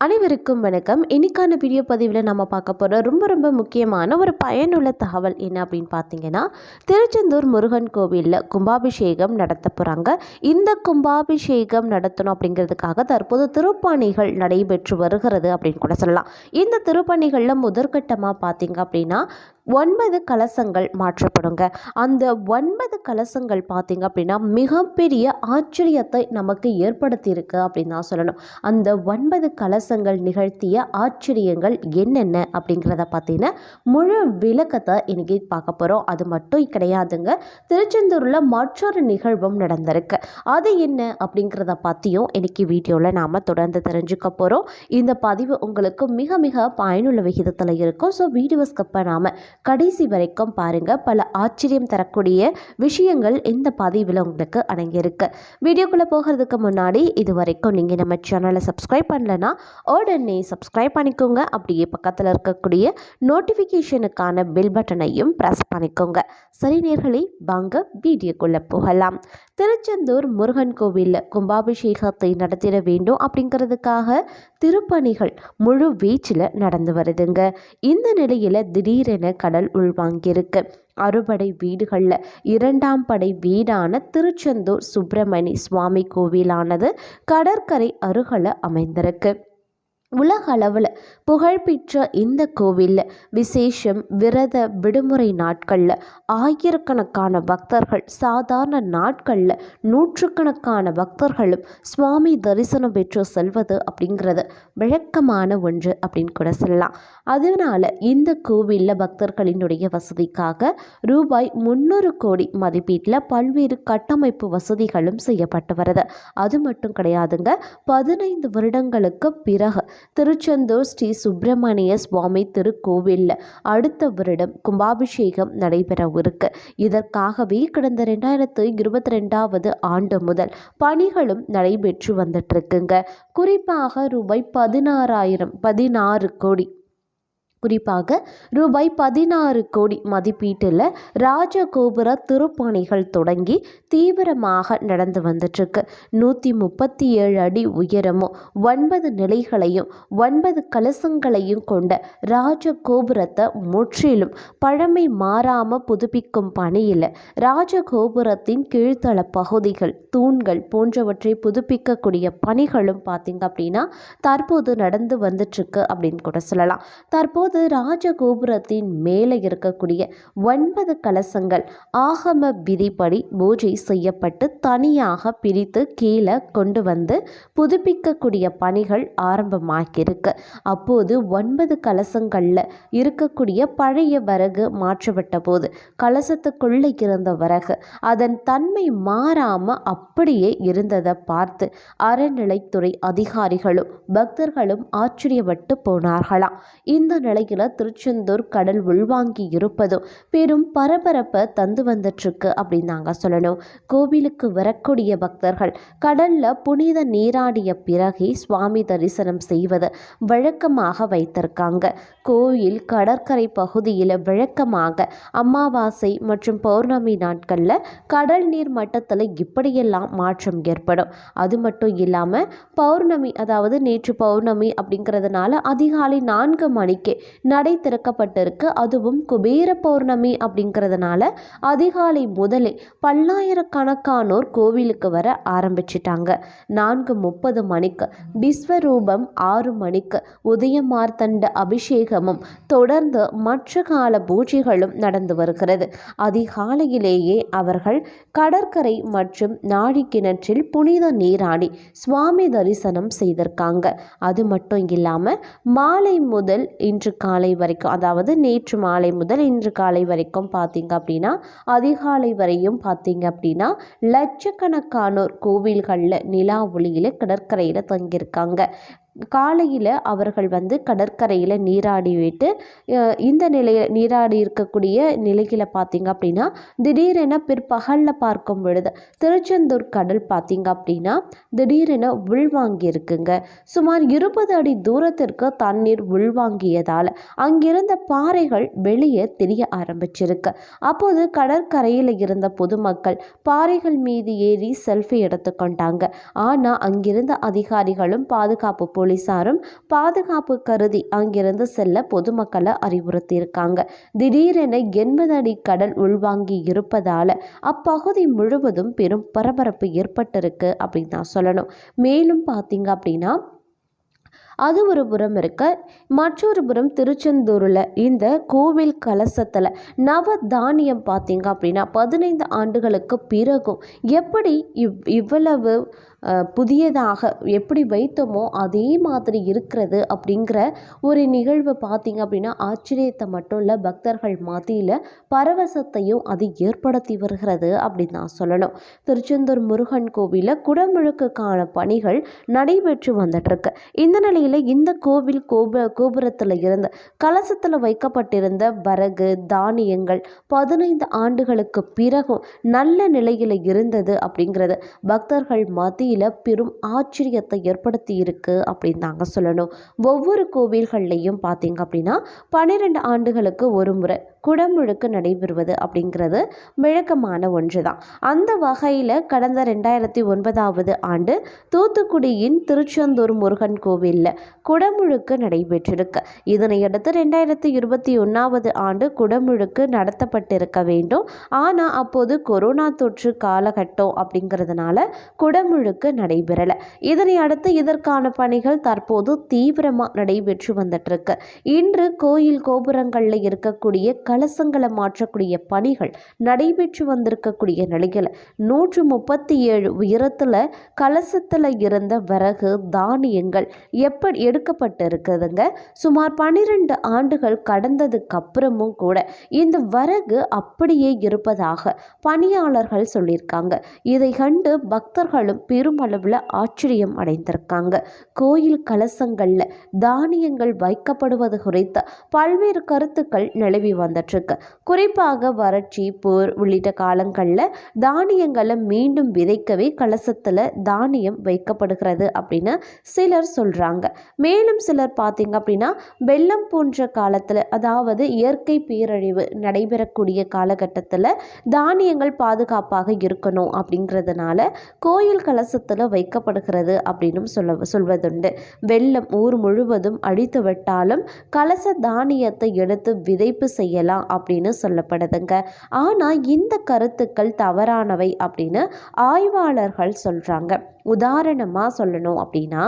அனைவருக்கும் வணக்கம். இன்னைக்கான வீடியோ பதிவில் நம்ம பார்க்க போகிற ரொம்ப ரொம்ப முக்கியமான ஒரு பயனுள்ள தகவல் என்ன அப்படின்னு பார்த்தீங்கன்னா திருச்செந்தூர் முருகன் கோவிலில் கும்பாபிஷேகம் நடத்த போகிறாங்க இந்த கும்பாபிஷேகம் நடத்தணும் அப்படிங்கிறதுக்காக தற்போது திருப்பணிகள் நடைபெற்று வருகிறது அப்படின்னு கூட சொல்லலாம். இந்த திருப்பணிகளில் முதற்கட்டமாக பார்த்தீங்க அப்படின்னா ஒன்பது கலசங்கள் மாற்றப்படுங்க. அந்த ஒன்பது கலசங்கள் பார்த்தீங்க அப்படின்னா மிகப்பெரிய ஆச்சரியத்தை நமக்கு ஏற்படுத்தியிருக்கு அப்படின்னு தான் சொல்லணும். அந்த ஒன்பது கலசங்கள் நிகழ்த்திய ஆச்சரியங்கள் என்னென்ன அப்படிங்கிறத பார்த்தீங்கன்னா முழு விளக்கத்தை இன்னைக்கு பார்க்க போகிறோம் அது மட்டும் கிடையாதுங்க. திருச்செந்தூரில் மற்றொரு நிகழ்வும் நடந்திருக்கு. அது என்ன அப்படிங்கிறத பற்றியும் இன்னைக்கு வீடியோவில் நாம் தொடர்ந்து தெரிஞ்சுக்க போகிறோம் இந்த பதிவு உங்களுக்கு மிக மிக பயனுள்ள விகிதத்தில் இருக்கும். ஸோ வீடியோ ஸ்கப்பை நாம் கடைசி வரைக்கும் பாருங்கள் பல ஆச்சரியம் தரக்கூடிய விஷயங்கள் இந்த பதிவில் உங்களுக்கு அடங்கியிருக்கு. வீடியோக்குள்ளே போகிறதுக்கு முன்னாடி இது வரைக்கும் நீங்கள் நம்ம சேனலை சப்ஸ்கிரைப் பண்ணலன்னா உடனே சப்ஸ்கிரைப் பண்ணிக்கோங்க. அப்படியே பக்கத்தில் இருக்கக்கூடிய நோட்டிஃபிகேஷனுக்கான பெல் பட்டனையும் ப்ரெஸ் பண்ணிக்கோங்க. சரி நேர்களை வாங்க வீடியோக்குள்ளே போகலாம். திருச்செந்தூர் முருகன் கோவிலில் கும்பாபிஷேகத்தை நடத்திட வேண்டும் அப்படிங்கிறதுக்காக திருப்பணிகள் முழு வீச்சில் நடந்து வருதுங்க. இந்த நிலையில் திடீரென கடல் உள்வாங்கியிருக்கு. அறுபடை வீடுகளில் இரண்டாம் படை வீடான திருச்செந்தூர் சுப்பிரமணி சுவாமி கோவிலானது கடற்கரை அருகில் அமைந்திருக்கு. உலக அளவில் புகழ்பெற்ற இந்த கோவிலில் விசேஷம் விரத விடுமுறை நாட்களில் ஆயிரக்கணக்கான பக்தர்கள் சாதாரண நாட்களில் நூற்றுக்கணக்கான பக்தர்களும் சுவாமி தரிசனம் பெற்று செல்வது அப்படிங்கிறது வழக்கமான ஒன்று அப்படின்னு கூட சொல்லலாம். அதனால் இந்த கோவிலில் பக்தர்களினுடைய வசதிக்காக ரூபாய் முந்நூறு கோடி மதிப்பீட்டில் பல்வேறு கட்டமைப்பு வசதிகளும் செய்யப்பட்டு வருது. அது மட்டும் கிடையாதுங்க பதினைந்து வருடங்களுக்கு பிறகு திருச்செந்தூர் ஸ்ரீ சுப்பிரமணிய சுவாமி திருக்கோவிலில் அடுத்த வருடம் கும்பாபிஷேகம் நடைபெறவிருக்கு. இதற்காகவே கடந்த ரெண்டாயிரத்து இருபத்தி ரெண்டாவது ஆண்டு முதல் பணிகளும் நடைபெற்று வந்துட்டு இருக்குங்க குறிப்பாக ரூபாய் பதினாறாயிரம் பதினாறு கோடி குறிப்பாக ரூபாய் பதினாறு கோடி மதிப்பீட்டில் ராஜகோபுர திருப்பணிகள் தொடங்கி தீவிரமாக நடந்து வந்துட்டுருக்கு. நூற்றி முப்பத்தி ஏழு அடி உயரமும் ஒன்பது நிலைகளையும் ஒன்பது கலசங்களையும் கொண்ட ராஜகோபுரத்தை முற்றிலும் பழமை மாறாமல் புதுப்பிக்கும் பணியில் ராஜகோபுரத்தின் கீழ்த்தள பகுதிகள் தூண்கள் போன்றவற்றை புதுப்பிக்கக்கூடிய பணிகளும் பார்த்திங்க அப்படின்னா தற்போது நடந்து வந்துட்டுருக்கு அப்படின்னு கூட சொல்லலாம். தற்போது அப்போது ராஜகோபுரத்தின் மேலே இருக்கக்கூடிய ஒன்பது கலசங்கள் ஆகம விதிப்படி பூஜை செய்யப்பட்டு தனியாக பிரித்து கீழே கொண்டு வந்து புதுப்பிக்கக்கூடிய பணிகள் ஆரம்பமாகியிருக்கு. அப்போது ஒன்பது கலசங்களில் இருக்கக்கூடிய பழைய வரகு மாற்றப்பட்ட போது கலசத்துக்குள்ளே இருந்த வரகு அதன் தன்மை மாறாமல் அப்படியே இருந்ததை பார்த்து அறநிலைத்துறை அதிகாரிகளும் பக்தர்களும் ஆச்சரியப்பட்டு போனார்களாம். இந்த நிலை நிலையில் திருச்செந்தூர் கடல் உள்வாங்கி இருப்பதும் பெரும் பரபரப்பை தந்து வந்துட்டுருக்கு அப்படின்னு நாங்கள் சொல்லணும். கோவிலுக்கு வரக்கூடிய பக்தர்கள் கடலில் புனித நீராடிய பிறகே சுவாமி தரிசனம் செய்வது வழக்கமாக வைத்திருக்காங்க. கோயில் கடற்கரை பகுதியில் வழக்கமாக அமாவாசை மற்றும் பௌர்ணமி நாட்களில் கடல் நீர் மட்டத்தில் இப்படியெல்லாம் மாற்றம் ஏற்படும். அது மட்டும் இல்லாமல் பௌர்ணமி அதாவது நேற்று பௌர்ணமி அப்படிங்கிறதுனால அதிகாலை நான்கு மணிக்கே நடை திறக்கப்பட்டிருக்கு. அதுவும் குபேர பௌர்ணமி அப்படிங்கிறதுனால அதிகாலை முதலே பல்லாயிரக்கணக்கானோர் கோவிலுக்கு வர ஆரம்பிச்சிட்டாங்க. நான்கு முப்பது மணிக்கு விஸ்வரூபம் ஆறு மணிக்கு உதயமார்த்தண்ட அபிஷேகமும் தொடர்ந்து மற்ற கால பூஜைகளும் நடந்து வருகிறது. அதிகாலையிலேயே அவர்கள் கடற்கரை மற்றும் நாழி கிணற்றில் புனித நீராடி சுவாமி தரிசனம் செய்திருக்காங்க. அது மட்டும் இல்லாமல் மாலை முதல் இன்று காலை வரைக்கும் அதாவது நேற்று மாலை முதல் இன்று காலை வரைக்கும் பார்த்தீங்க அப்படின்னா அதிகாலை வரையும் பார்த்தீங்க அப்படின்னா லட்சக்கணக்கானோர் கோவில்களில் நிலா ஒளியில் கடற்கரையில் தங்கியிருக்காங்க. காலையில் அவர்கள் வந்து கடற்கரையில் நீராடி விட்டு இந்த நிலைய நீராடி இருக்கக்கூடிய நிலைகளை பார்த்திங்க அப்படின்னா திடீரென பிற்பகலில் பார்க்கும் பொழுது திருச்செந்தூர் கடல் பார்த்திங்க அப்படின்னா திடீரென உள்வாங்கி இருக்குங்க. சுமார் இருபது அடி தூரத்திற்கு தண்ணீர் உள்வாங்கியதால் அங்கிருந்த பாறைகள் வெளியே தெரிய ஆரம்பிச்சிருக்கு. அப்போது கடற்கரையில் இருந்த பொதுமக்கள் பாறைகள் மீது ஏறி செல்ஃபி எடுத்துக்கொண்டாங்க. ஆனால் அங்கிருந்த அதிகாரிகளும் பாதுகாப்பு போலீசாரும் பாதுகாப்பு கருதி அங்கிருந்து செல்ல பொதுமக்களை அறிவுறுத்தியிருக்காங்க. திடீரென எண்பது அடி கடல் உள்வாங்கி இருப்பதால அப்பகுதி முழுவதும் பெரும் பரபரப்பு ஏற்பட்டிருக்கு அப்படின்னு தான் சொல்லணும். மேலும் பார்த்தீங்க அப்படின்னா அது ஒரு புறம் இருக்க. மற்றொரு புறம் திருச்செந்தூரில் இந்த கோவில் கலசத்தில் நவ தானியம் பார்த்தீங்க அப்படின்னா பதினைந்து ஆண்டுகளுக்கு பிறகும் எப்படி இவ் இவ்வளவு புதியதாக எப்படி வைத்தோமோ அதே மாதிரி இருக்கிறது அப்படிங்கிற ஒரு நிகழ்வு பார்த்தீங்க அப்படின்னா ஆச்சரியத்தை மட்டும் இல்லை பக்தர்கள் மத்தியில் பரவசத்தையும் அது ஏற்படுத்தி வருகிறது அப்படின்னு தான் சொல்லணும். திருச்செந்தூர் முருகன் கோவிலில் குடமுழுக்குக்கான பணிகள் நடைபெற்று வந்துட்டுருக்கு இந்த நிலையில் இந்த கோவில் கோபுர கோபுரத்தில் இருந்த கலசத்தில் வைக்கப்பட்டிருந்த வரகு தானியங்கள் பதினைந்து ஆண்டுகளுக்கு பிறகும் நல்ல நிலையில் இருந்தது அப்படிங்கிறது. பக்தர்கள் மத்தியில் பெரும் ஆச்சரியத்தை ஏற்படுத்தி இருக்கு அப்படின்னு தாங்க சொல்லணும். ஒவ்வொரு கோவில்கள்லையும் பார்த்தீங்க அப்படின்னா பன்னிரெண்டு ஆண்டுகளுக்கு ஒரு முறை குடமுழுக்கு நடைபெறுவது அப்படிங்கிறது விளக்கமான ஒன்று தான் அந்த வகையில் கடந்த ரெண்டாயிரத்தி ஒன்பதாவது ஆண்டு தூத்துக்குடியின் திருச்செந்தூர் முருகன் கோவிலில் குடமுழுக்கு நடைபெற்றிருக்கு. இதனையடுத்து ரெண்டாயிரத்தி இருபத்தி ஒன்றாவது ஆண்டு குடமுழுக்கு நடத்தப்பட்டிருக்க வேண்டும். ஆனால் அப்போது கொரோனா தொற்று காலகட்டம் அப்படிங்கிறதுனால குடமுழுக்கு நடைபெறலை. இதனை அடுத்து இதற்கான பணிகள் தற்போது தீவிரமாக நடைபெற்று வந்துட்டுருக்கு. இன்று கோயில் கோபுரங்களில் இருக்கக்கூடிய கலசங்களை மாற்றக்கூடிய பணிகள் நடைபெற்று வந்திருக்கக்கூடிய நிலையில் நூற்று முப்பத்தி ஏழு உயரத்தில் கலசத்தில் இருந்த விறகு தானியங்கள் எப் எப்படி எடுக்கப்பட்டு இருக்குதுங்க சுமார் பன்னிரெண்டு ஆண்டுகள் கடந்ததுக்கு அப்புறமும் கூட இந்த வரகு அப்படியே இருப்பதாக பணியாளர்கள் சொல்லியிருக்காங்க. இதை கண்டு பக்தர்களும் பெருமளவில் ஆச்சரியம் அடைந்திருக்காங்க. கோயில் கலசங்களில் தானியங்கள் வைக்கப்படுவது குறித்த பல்வேறு கருத்துக்கள் நிலவி வந்துட்டுருக்கு குறிப்பாக வறட்சி போர் உள்ளிட்ட காலங்களில் தானியங்களை மீண்டும் விதைக்கவே கலசத்தில் தானியம் வைக்கப்படுகிறது அப்படின்னு சிலர் சொல்கிறாங்க மேலும் சிலர் பார்த்தீங்க அப்படின்னா வெள்ளம் போன்ற காலத்தில் அதாவது இயற்கை பேரழிவு நடைபெறக்கூடிய காலகட்டத்தில் தானியங்கள் பாதுகாப்பாக இருக்கணும் அப்படிங்கிறதுனால கோயில் கலசத்தில் வைக்கப்படுகிறது அப்படின்னும் சொல்ல சொல்வதுண்டு. வெள்ளம் ஊர் முழுவதும் அழித்து விட்டாலும் கலச தானியத்தை எடுத்து விதைப்பு செய்யலாம் அப்படின்னு சொல்லப்படுதுங்க. ஆனால் இந்த கருத்துக்கள் தவறானவை அப்படின்னு ஆய்வாளர்கள் சொல்கிறாங்க உதாரணமாக சொல்லணும் அப்படின்னா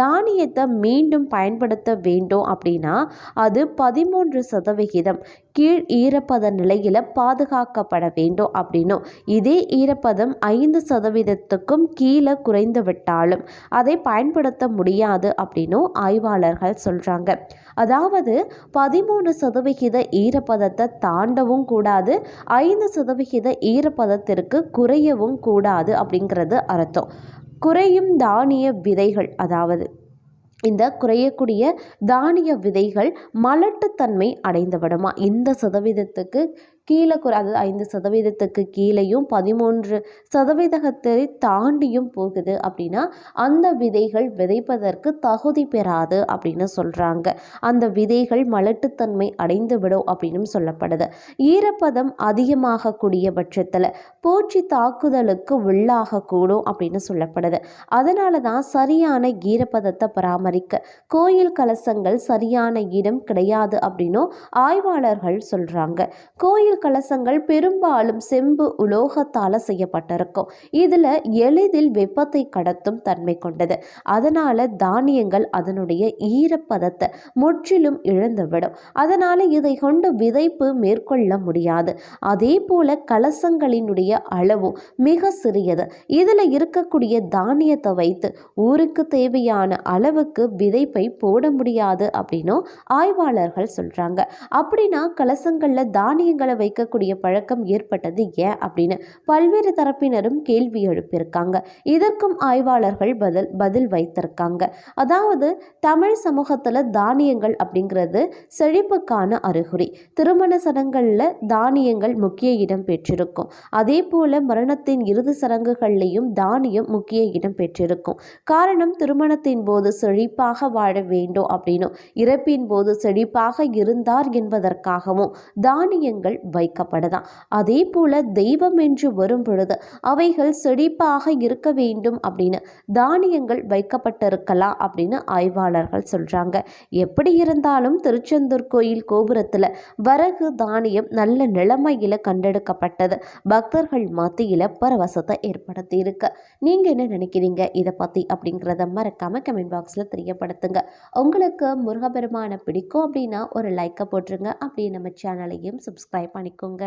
தானியத்தை மீண்டும் பயன்படுத்த வேண்டும் அப்படின்னா அது பதிமூன்று சதவிகிதம் கீழ் ஈரப்பத நிலையில் பாதுகாக்கப்பட வேண்டும் அப்படின்னும். இதே ஈரப்பதம் ஐந்து சதவீதத்துக்கும் கீழே குறைந்து விட்டாலும் அதை பயன்படுத்த முடியாது அப்படின்னும் ஆய்வாளர்கள் சொல்கிறாங்க அதாவது பதிமூணு சதவிகித ஈரப்பதத்தை தாண்டவும் கூடாது ஐந்து சதவிகித ஈரப்பதத்திற்கு குறையவும் கூடாது அப்படிங்கிறது அர்த்தம். குறையும் தானிய விதைகள் அதாவது இந்த குறையக்கூடிய தானிய விதைகள் மலட்டுத்தன்மை அடைந்துவிடுமா? இந்த சதவீதத்துக்கு கீழே குறை அது ஐந்து சதவீதத்துக்கு கீழேயும் பதிமூன்று சதவீதத்தை தாண்டியும் போகுது அப்படின்னா அந்த விதைகள் விதைப்பதற்கு தகுதி பெறாது அப்படின்னு சொல்கிறாங்க அந்த விதைகள் மலட்டுத்தன்மை அடைந்து விடும் அப்படின்னு சொல்லப்படுது. ஈரப்பதம் அதிகமாகக்கூடிய பட்சத்தில் பூச்சி தாக்குதலுக்கு உள்ளாகக்கூடும் அப்படின்னு சொல்லப்படுது. அதனால தான் சரியான ஈரப்பதத்தை பராமரிக்க கோயில் கலசங்கள் சரியான இடம் கிடையாது அப்படின்னும் ஆய்வாளர்கள் சொல்கிறாங்க கோயில் கலசங்கள் பெரும்பாலும் செம்பு உலோகத்தால் செய்யப்பட்டிருக்கும். இதில் எளிதில் வெப்பத்தை கடத்தும் தன்மை கொண்டது. அதனால் தானியங்கள் அதனுடைய ஈரப்பதத்தை முற்றிலும் இழந்துவிடும். அதனால் இதை கொண்டு விதைப்பு மேற்கொள்ள முடியாது. அதே போல கலசங்களினுடைய அளவும் மிக சிறியது. இதில் இருக்கக்கூடிய தானியத்தை வைத்து ஊருக்கு தேவையான அளவுக்கு விதைப்பை போட முடியாது அப்படின்னும் ஆய்வாளர்கள் சொல்கிறாங்க அப்படின்னா கலசங்களில் தானியங்களை வைக்கக்கூடிய பழக்கம் ஏற்பட்டது ஏன் அப்படின்னு பல்வேறு தரப்பினரும் கேள்வி எழுப்பியிருக்காங்க. இதற்கும் ஆய்வாளர்கள் பதில் பதில் வைத்திருக்காங்க. அதாவது தமிழ் சமூகத்தில் தானியங்கள் அப்படிங்கிறது செழிப்புக்கான அறிகுறி. திருமண சடங்களில் தானியங்கள் முக்கிய இடம் பெற்றிருக்கும். அதே போல மரணத்தின் இறுதி சடங்குகள்லையும் தானியம் முக்கிய இடம் பெற்றிருக்கும். காரணம் திருமணத்தின் போது செழிப்பாக வாழ வேண்டும் அப்படின்னும் இறப்பின் போது செழிப்பாக இருந்தார் என்பதற்காகவும் தானியங்கள் வைக்கப்படுதான். அதே போல் தெய்வம் என்று வரும் பொழுது அவைகள் செழிப்பாக இருக்க வேண்டும் அப்படின்னு தானியங்கள் வைக்கப்பட்டிருக்கலாம் அப்படின்னு ஆய்வாளர்கள் சொல்கிறாங்க எப்படி இருந்தாலும் திருச்செந்தூர் கோயில் கோபுரத்தில் வரகு தானியம் நல்ல நிலைமையில் கண்டெடுக்கப்பட்டது. பக்தர்கள் மத்தியில் பரவசத்தை ஏற்படுத்தி இருக்கு நீங்கள் என்ன நினைக்கிறீங்க? இதை பற்றி அப்படிங்கிறத மறக்காமல் கமெண்ட் பாக்ஸில் தெரியப்படுத்துங்க. உங்களுக்கு முருகபெருமானை பிடிக்கும் அப்படின்னா ஒரு லைக்கை போட்டுருங்க. அப்படியே நம்ம சேனலையும் சப்ஸ்கிரைப் பண்ணிக்கோங்க